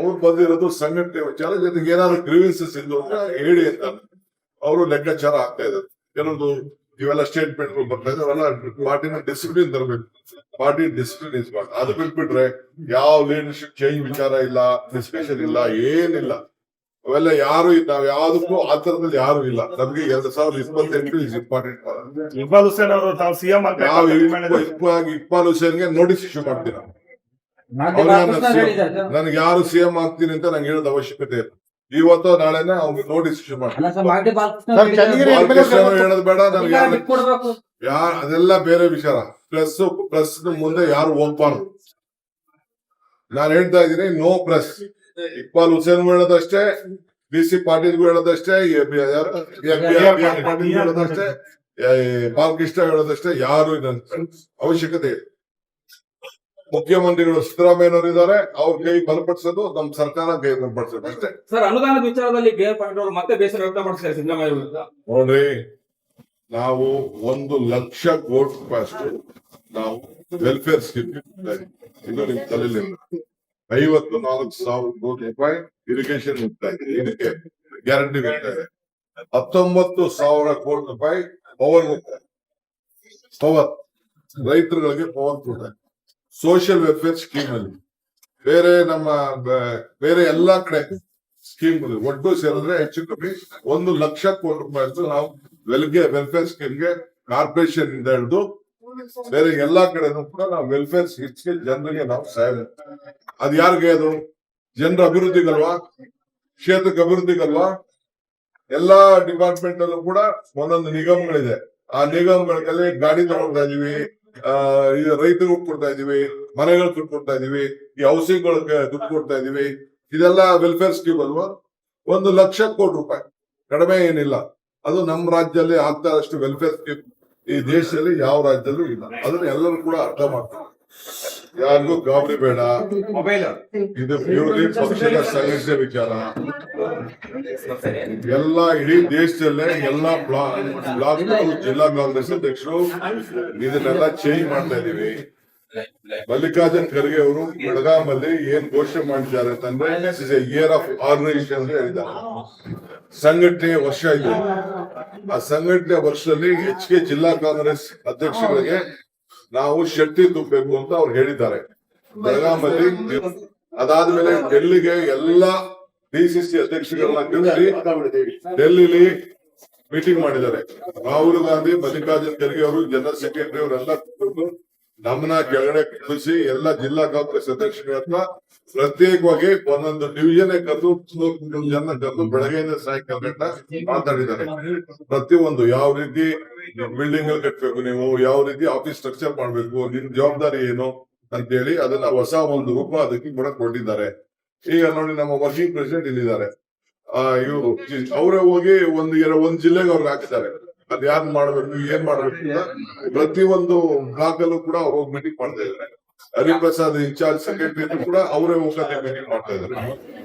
ಅವ್ರು ಬಂದಿರೋದು ಸಂಘಟನೆ ವಿಚಾರ ಜೊತೆಗೆ ಏನಾದ್ರು ಗ್ರೀವೆನ್ಸಸ್ ಇದ್ದು ಅಂದ್ರೆ ಹೇಳಿ ಅಂತ. ಅವರು ಲೆಕ್ಕಾಚಾರ ಆಗ್ತಾ ಇದ್ದಾರೆ. ಕೆಲವೊಂದು ಇವೆಲ್ಲ ಸ್ಟೇಟ್ಮೆಂಟ್ ಬರ್ತಾ ಇದೆ ಅವೆಲ್ಲ ಪಾರ್ಟಿನ ಡಿಸಿಪ್ಲಿನ್ ತರಬೇಕು. ಪಾರ್ಟಿ ಡಿಸಿಪ್ಲಿನ್ ಇಸ್ ಅದು ಬಿಟ್ಬಿಟ್ರೆ ಯಾವ ಲೀಡರ್ಶಿಪ್ ಚೇಂಜ್ ವಿಚಾರ ಇಲ್ಲ ಡಿಸ್ಕಷನ್ ಇಲ್ಲ ಏನಿಲ್ಲ. ಅವೆಲ್ಲ ಯಾರು ನಾವ್ ಯಾವ್ದಕ್ಕೂ ಆ ತರದಲ್ಲಿ ಯಾರು ಇಲ್ಲ. ನಮ್ಗೆ ಎರಡ್ ಸಾವಿರದ ಇಪ್ಪತ್ತೆಂಟು ಇಸ್ ಇಂಪಾರ್ಟೆಂಟ್ ಇಕ್ಬಾಲ್ ಹುಸೇನ್ ಅವರು ತಾವು ಸಿಎಂ ನಾವು ಇಕ್ಬಾಲ್ ಹುಸೇನ್ಗೆ ನೋಟಿಸ್ ಇಶ್ಯೂ ಮಾಡ್ತೀವಿ ನಾವು. ಅವ್ರು ನನ್ನ CM ನನಗೆ ಯಾರು ಸಿಎಂ ಆಗ್ತೀನಿ ಅಂತ ನಂಗೆ ಹೇಳೋದು ಅವಶ್ಯಕತೆ ಇಲ್ಲ. ಇವತ್ತು ನಾಳೆನೆ ಅವ್ರಿಗೆ ನೋಟಿಸ್ ಇಶ್ಯೂ ಹೇಳೋದು ಬೇಡ ನನಗೆ ಯಾರು ಯಾರ್ ಅದೆಲ್ಲ ಬೇರೆ ವಿಚಾರ. ಪ್ಲಸ್ ಪ್ಲಸ್ ಮುಂದೆ ಯಾರು ಹೋಗ್ಬಾರ್ದು. ನಾನು ಹೇಳ್ತಾ ಇದ್ದೀನಿ ನೋ ಪ್ಲಸ್ ಇಕ್ಬಾಲ್ ಹುಸೇನ್ ಹೇಳೋದಷ್ಟೇ ಬಿ ಸಿ ಪಾಟೀಲ್ ಹೇಳೋದಷ್ಟೇ ಹೇಳೋದಷ್ಟೇ ಬಾಲಕೃಷ್ಣ ಹೇಳೋದಷ್ಟೇ ಯಾರು ಅವಶ್ಯಕತೆ ಇಲ್ಲ. ಮುಖ್ಯಮಂತ್ರಿಗಳು ಸಿದ್ದರಾಮಯ್ಯನವರು ಇದ್ದಾರೆ ಅವ್ರ ಕೈ ಬಲಪಡಿಸೋದು ನಮ್ಮ ಸರ್ಕಾರ ಕೈ ಬಲಪಡಿಸೋದು ಅಷ್ಟೇ. ಸರ್ ಅನುದಾನದ ವಿಚಾರದಲ್ಲಿ ಪಾಯಿಂಟ್ ಅವರು ಮತ್ತೆ ಬೇಸರ ವ್ಯಕ್ತಪಡಿಸಿದ್ದಾರೆ ಸಿದ್ದರಾಮಯ್ಯ ವಿರುದ್ಧ. ನೋಡ್ರಿ ನಾವು ಒಂದು ಲಕ್ಷ ಕೋಟಿ ರೂಪಾಯಿ ಅಷ್ಟು ನಾವು ವೆಲ್ಫೇರ್ ಸ್ಕೀಮ್ ಇದು ನಿಮ್ ತಲೆಯಲ್ಲಿ ಐವತ್ತು ನಾಲ್ಕು ಸಾವಿರ ಕೋಟಿ ರೂಪಾಯಿ ಇರಿಗೇಷನ್ ಇಡ್ತಾ ಇದೆ ಇದಕ್ಕೆ ಗ್ಯಾರಂಟಿ ಹೋಗ್ತಾ ಇದೆ ಹತ್ತೊಂಬತ್ತು ಸಾವಿರ ಕೋಟಿ ರೂಪಾಯಿ ಪವರ್ ಪವರ್ ರೈತರುಗಳಿಗೆ ಪವರ್ ಕೊಡ್ತಾರೆ ಸೋಷಿಯಲ್ ವೆಲ್ಫೇರ್ ಸ್ಕೀಮ್ ಅಲ್ಲಿ. ಬೇರೆ ನಮ್ಮ ಬೇರೆ ಎಲ್ಲಾ ಕಡೆ ಸ್ಕೀಮ್ ಒಟ್ಟು ಸೇರಿದ್ರೆ ಹೆಚ್ಚು ಕಮ್ಮಿ ಒಂದು ಲಕ್ಷ ಕೋಟಿ ರೂಪಾಯಿ ನಾವು ವೆಲ್ಗೆ ವೆಲ್ಫೇರ್ ಸ್ಕೀಮ್ಗೆ ಕಾರ್ಪೊರೇಷನ್ ಇಂದ ಹಿಡಿದು ಬೇರೆ ಎಲ್ಲಾ ಕಡೆನೂ ಕೂಡ ನಾವು ವೆಲ್ಫೇರ್ ಹೆಚ್ಚಿಗೆ ಜನರಿಗೆ ನಾವು ಸಹಾಯ. ಅದ್ ಯಾರಿಗೆ ಅದು? ಜನರ ಅಭಿವೃದ್ಧಿಗಲ್ವಾ? ಕ್ಷೇತ್ರಕ್ಕೆ ಅಭಿವೃದ್ಧಿಗಲ್ವಾ? ಎಲ್ಲಾ ಡಿಪಾರ್ಟ್ಮೆಂಟ್ ಅಲ್ಲೂ ಕೂಡ ಒಂದೊಂದು ನಿಗಮಗಳಿದೆ. ಆ ನಿಗಮಗಳಲ್ಲಿ ಗಾಡಿ ತಗೊಳ್ತಾ ಇದೀವಿ. ರೈತರಿಗೆ ಕೊಡ್ತಾ ಇದೀವಿ ಮನೆಗಳು ದುಡ್ಡು ಕೊಡ್ತಾ ಇದೀವಿ ಈ ಹೌಸಿಂಗ್ ದುಡ್ಡು ಕೊಡ್ತಾ ಇದೀವಿ ಇದೆಲ್ಲ ವೆಲ್ಫೇರ್ ಸ್ಕೀಮ್ ಅಲ್ವಾ? ಒಂದು ಲಕ್ಷ ಕೋಟಿ ರೂಪಾಯಿ, ಕಡಿಮೆ ಏನಿಲ್ಲ. ಅದು ನಮ್ಮ ರಾಜ್ಯದಲ್ಲಿ ಆಗ್ತಾ ಅಷ್ಟು ವೆಲ್ಫೇರ್ ಸ್ಕೀಮ್ ಈ ದೇಶದಲ್ಲಿ ಯಾವ ರಾಜ್ಯದಲ್ಲೂ ಇಲ್ಲ. ಅದನ್ನ ಎಲ್ಲರೂ ಕೂಡ ಅರ್ಥ ಮಾಡ್ತಾರೆ ಯಾರಿಗೂ ಗಾಬರಿ ಬೇಡ. ಮೊಬೈಲ್ ಇದು ಪ್ಯೂರ್ಲಿ ಪಕ್ಷದ ಸಂಘಟನೆ ವಿಚಾರ. ಎಲ್ಲ ಇಡೀ ದೇಶದಲ್ಲೇ ಎಲ್ಲಾ ಬ್ಲಾಕ್ ಜಿಲ್ಲಾ ಕಾಂಗ್ರೆಸ್ ಅಧ್ಯಕ್ಷರು ಇದನ್ನೆಲ್ಲ ಚೇಂಜ್ ಮಾಡ್ತಾ ಇದೀವಿ ಮಲ್ಲಿಕಾರ್ಜುನ್ ಖರ್ಗೆ ಅವರು ಬೆಳಗಾಮಲ್ಲಿ ಏನ್ ಘೋಷಣೆ ಮಾಡಿದ್ದಾರೆ ಅಂತಂದ್ರೆ is a year of organisation ಅಂತ ಹೇಳಿದ್ದಾರೆ. ಸಂಘಟನೆ ವರ್ಷ ಇದೆ. ಆ ಸಂಘಟನೆ ವರ್ಷದಲ್ಲಿ ಹೆಚ್ಚಿಗೆ ಕೆ ಜಿಲ್ಲಾ ಕಾಂಗ್ರೆಸ್ ಅಧ್ಯಕ್ಷರಿಗೆ ನಾವು ಶೆಟ್ಟಿ ತುಂಬಬೇಕು ಅಂತ ಅವ್ರು ಹೇಳಿದ್ದಾರೆ. ಬೆಳಗಾಮಲ್ಲಿ ಅದಾದ್ಮೇಲೆ ಡೆಲ್ಲಿಗೆ ಎಲ್ಲಾ ಡಿಸಿಸಿ ಅಧ್ಯಕ್ಷಗಳನ್ನ ಕರೆಸಿ ಡೆಲ್ಲಿಲಿ ಮೀಟಿಂಗ್ ಮಾಡಿದ್ದಾರೆ. ರಾಹುಲ್ ಗಾಂಧಿ, ಮಲ್ಲಿಕಾರ್ಜುನ್ ಖರ್ಗೆ ಅವರು, ಜನರಲ್ ಸೆಕ್ರೆಟರಿ ಅವರೆಲ್ಲ ನಮ್ಮನ್ನ ಕೆಳಗಡೆ ಕಳಿಸಿ ಎಲ್ಲ ಜಿಲ್ಲಾ ಕಾಂಗ್ರೆಸ್ ಅಧ್ಯಕ್ಷರ ಹತ್ರ ಪ್ರತ್ಯೇಕವಾಗಿ ಒಂದೊಂದು ಡಿವಿಷನ್ ಕರೆದು ಜನ ಕರೆದು ಬೆಳಗ್ಗೆಯಿಂದ ಸಾಯಂಕಾಲ ಮಾತಾಡಿದ್ದಾರೆ. ಪ್ರತಿಯೊಂದು ಯಾವ ರೀತಿ ಬಿಲ್ಡಿಂಗ್ ಕಟ್ಬೇಕು ನೀವು, ಯಾವ ರೀತಿ ಆಫೀಸ್ ಸ್ಟ್ರಕ್ಚರ್ ಮಾಡ್ಬೇಕು, ನಿಮ್ ಜವಾಬ್ದಾರಿ ಏನು ಅಂತ ಹೇಳಿ ಅದನ್ನ ಹೊಸ ಒಂದು ರೂಪ ಅದಕ್ಕೆ ಕೂಡ ಕೊಟ್ಟಿದ್ದಾರೆ ಈಗ ನೋಡಿ ನಮ್ಮ ವರ್ಕಿಂಗ್ ಪ್ರೆಸಿಡೆಂಟ್ ಇಲ್ಲಿದ್ದಾರೆ. ಆ, ಇವರು ಅವರೇ ಹೋಗಿ ಒಂದು ಎರಡು, ಒಂದ್ ಜಿಲ್ಲೆಗೆ ಅವ್ರಿಗೆ ಹಾಕಿದ್ದಾರೆ ಅದ್ ಯಾರು ಮಾಡ್ಬೇಕು, ಏನ್ ಮಾಡ್ಬೇಕು ಪ್ರತಿ ಒಂದು ಬ್ಲಾಕ್ ಅಲ್ಲೂ ಕೂಡ ಅವ್ರು ಹೋಗಿ ಮೀಟಿಂಗ್ ಮಾಡ್ತಾ ಇದಾರೆ ಹರಿಪ್ರಸಾದ್ ಇನ್ಚಾರ್ಜ್ ಸೆಕ್ರೆಟರಿ ಕೂಡ ಅವರೇ ಹೋಗಿ ಮೀಟಿಂಗ್ ಮಾಡ್ತಾ ಇದ್ದಾರೆ.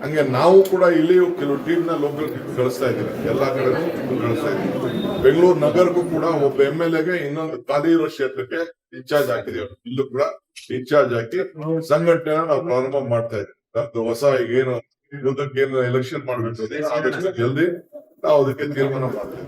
ಹಂಗೆ ನಾವು ಕೂಡ ಇಲ್ಲಿ ಕೆಲವು ಟೀಮ್ನ ಲೋಕಲ್ ಕಳಿಸ್ತಾ ಇದ್ದೀವಿ. ಎಲ್ಲಾ ಕಡೆ ಕಳಿಸ್ತಾ ಇದೀವಿ ಬೆಂಗಳೂರು ನಗರಕ್ಕೂ ಕೂಡ ಒಬ್ಬ ಎಂ ಎಲ್ ಎಗೆ ಇನ್ನೊಂದು ಖಾಲಿ ಇರೋ ಕ್ಷೇತ್ರಕ್ಕೆ ಇನ್ಚಾರ್ಜ್ ಹಾಕಿದೀವಿ ಇಲ್ಲೂ ಕೂಡ ಇನ್ಚಾರ್ಜ್ ಹಾಕಿ ಸಂಘಟನೆ ನಾವು ಪ್ರಾರಂಭ ಮಾಡ್ತಾ ಇದ್ದೀವಿ. ಅದು ಹೊಸ ಏನು ಏನು ಎಲೆಕ್ಷನ್ ಮಾಡ್ಬೇಕು ಜಲ್ದಿ ನಾವು ಅದಕ್ಕೆ ತೀರ್ಮಾನ ಮಾಡ್ತೀವಿ.